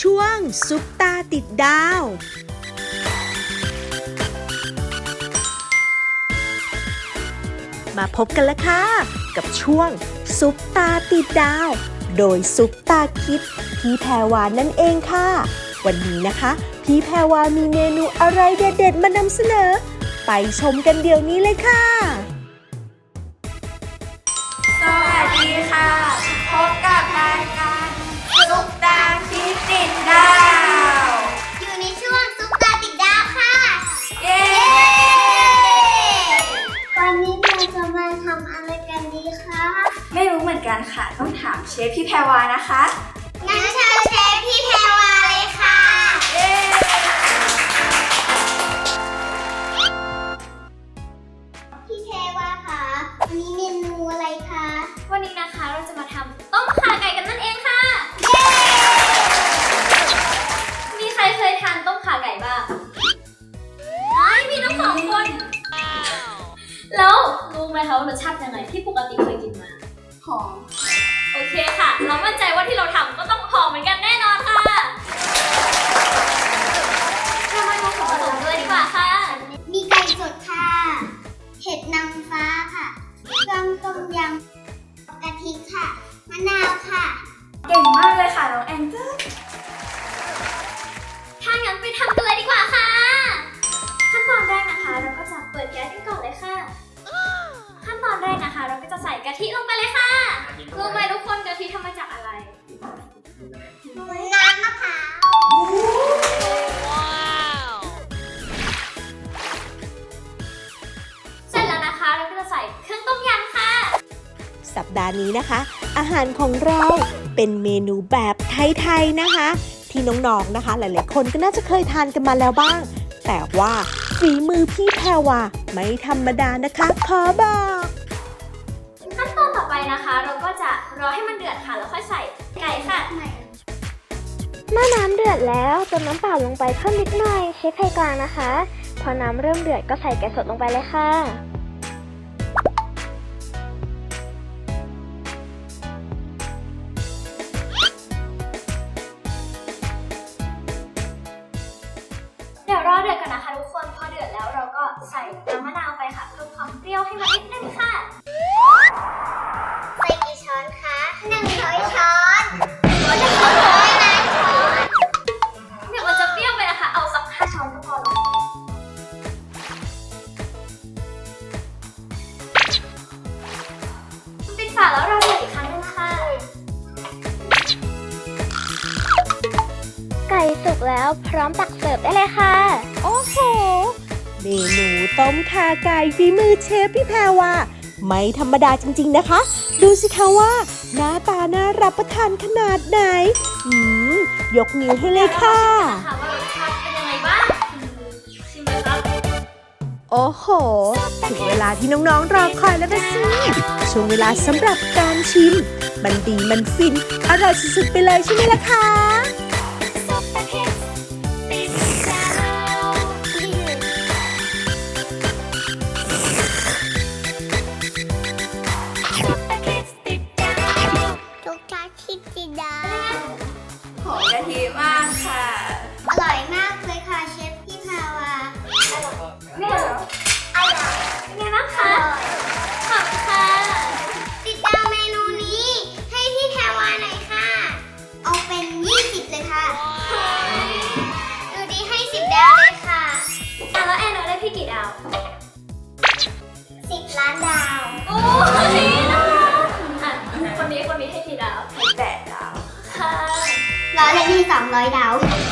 ช่วงซุปตาติดดาว มาพบกันแล้วค่ะ กับช่วงซุปตาติดดาว โดยซุปตาคิด พี่แพรวานนั่นเองค่ะ วันนี้นะคะ พี่แพรวามีเมนูอะไรเด็ดๆ มานำเสนอ ไปชมกันเดี๋ยวนี้เลยค่ะ สวัสดีค่ะ ค่ะ ต้องถามเชฟพี่แพรวานะคะงั้นเชิญเชฟพี่แพรวาเลยค่ะ เย้พี่แพรวาค่ะวันนี้เมนูอะไรคะวันนี้นะคะเราจะมาทำต้มข่าไก่กันนั่นเองค่ะ มีใครเคยทานต้มข่าไก่บ้างไอ้มีทั้งสองคน แล้วรู้ไหมคะว่ารสชาติยังไงที่ปกติเคยกินมา หอม โอเคค่ะ เรามั่นใจว่าที่เราทำก็ต้องหอมเหมือนกันแน่นอนค่ะเรามาดูส่วนผสมเลยดีกว่าค่ะ มีไก่สดค่ะ เห็ดนางฟ้าค่ะ เครื่องต้มยำกะทิค่ะ มะนาวค่ะ เก่งมากเลยค่ะน้องแองเจิลถ้างั้นไปทำกันเลยดีกว่าค่ะ ขั้นตอนแรกนะคะ เราก็จะเปิดแก๊สกันก่อนเลยค่ะ ขั้นตอนแรกนะคะ เราก็จะใส่กะทิลงไปเลยค่ะ รู้ไหมทุกคนกะทิทำมาจากอะไร น้ำมะพร้าวเสร็จแล้วนะคะเราก็จะใส่เครื่องต้มยำค่ะ สัปดาห์นี้นะคะ อาหารของเราเป็นเมนูแบบไทยๆนะคะ ที่น้องๆนะคะ หลายๆคนก็น่าจะเคยทานกันมาแล้วบ้าง แต่ว่าฝีมือพี่แพรวาไม่ธรรมดานะคะขอบอก ขั้นตอนต่อไปนะคะ เราก็จะ รอให้มันเดือดค่ะแล้วค่อยใส่ไก่ค่ะ เมื่อน้ำเดือดแล้วเติมน้ำเปล่าลงไปเพิ่มนิดหน่อยใช้ไฟกลางนะคะ พอน้ำเริ่มเดือดก็ใส่ไก่สดลงไปเลยค่ะ เดี๋ยวรอเดือดกันนะคะทุกคน พอเดือดแล้วเราก็ใส่น้ำมะนาวไปค่ะเพิ่มความเปรี้ยวให้มันนิดนึงค่ะ แล้วพร้อมตักเสิร์ฟได้เลยค่ะ โอ้โห เมนูต้มข่าไก่ฝีมือเชฟพี่แพรวาไม่ธรรมดาจริง ๆนะคะ ดูสิคะว่า หน้าตาน่ารับประทานขนาดไหน อืม ยกนิ้วให้เลยค่ะถามว่ารสชาติเป็นยังไงบ้างชิมไหมครับ โอ้โห ถึงเวลาที่น้องๆรอคอยแล้วนะสิช่วงเวลาสำหรับการชิม มันดีมันฟิน อร่อยสุดๆไปเลยใช่ไหมล่ะคะ ร้อย